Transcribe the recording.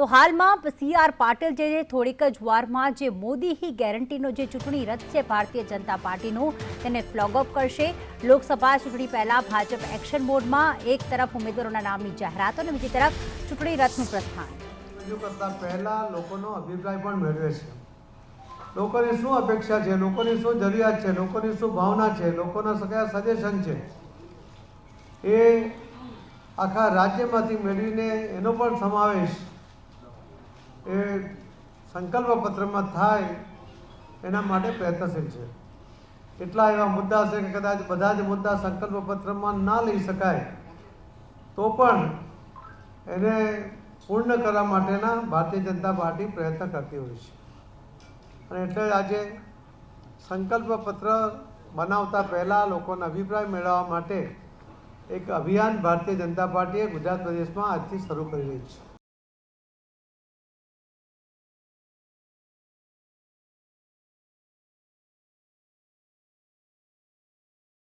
તો હાલમાં C R Patil જે થોડીક જ વારમાં જે મોદી હી ગેરંટીનો જે ચૂંટણી રથ છે, ભારતીય જનતા પાર્ટીનું, તેને ફ્લોગ અપ કરશે. લોકસભા ચૂંટણી પહેલા ભાજપ એક્શન મોડમાં એક તરફ ઉમેદવારોના નામની જાહેરાત અને બીજી તરફ ચૂંટણી રથનું પ્રસ્થાન. કરતા પહેલા લોકોનો અભિપ્રાય પણ મેળવે છે. લોકોની શું અપેક્ષા છે? લોકોની શું જરૂરિયાત છે? લોકોની શું ભાવના છે? લોકોના કયા સજેશન છે? એ આખા રાજ્યમાંથી મેળવીને એનો પણ સમાવેશ એ સંકલ્પ પત્રમાં થાય એના માટે પ્રયત્નશીલ છે. કેટલા એવા મુદ્દા છે કે કદાચ બધા જ મુદ્દા સંકલ્પ પત્રમાં ના લઈ શકાય, તો પણ એને પૂર્ણ કરવા માટેના ભારતીય જનતા પાર્ટી પ્રયત્ન કરતી હોય છે. અને એટલે આજે સંકલ્પ પત્ર બનાવતા પહેલાં લોકોનો અભિપ્રાય મેળવવા માટે એક અભિયાન ભારતીય જનતા પાર્ટીએ ગુજરાત પ્રદેશમાં આજથી શરૂ કરી રહી છે.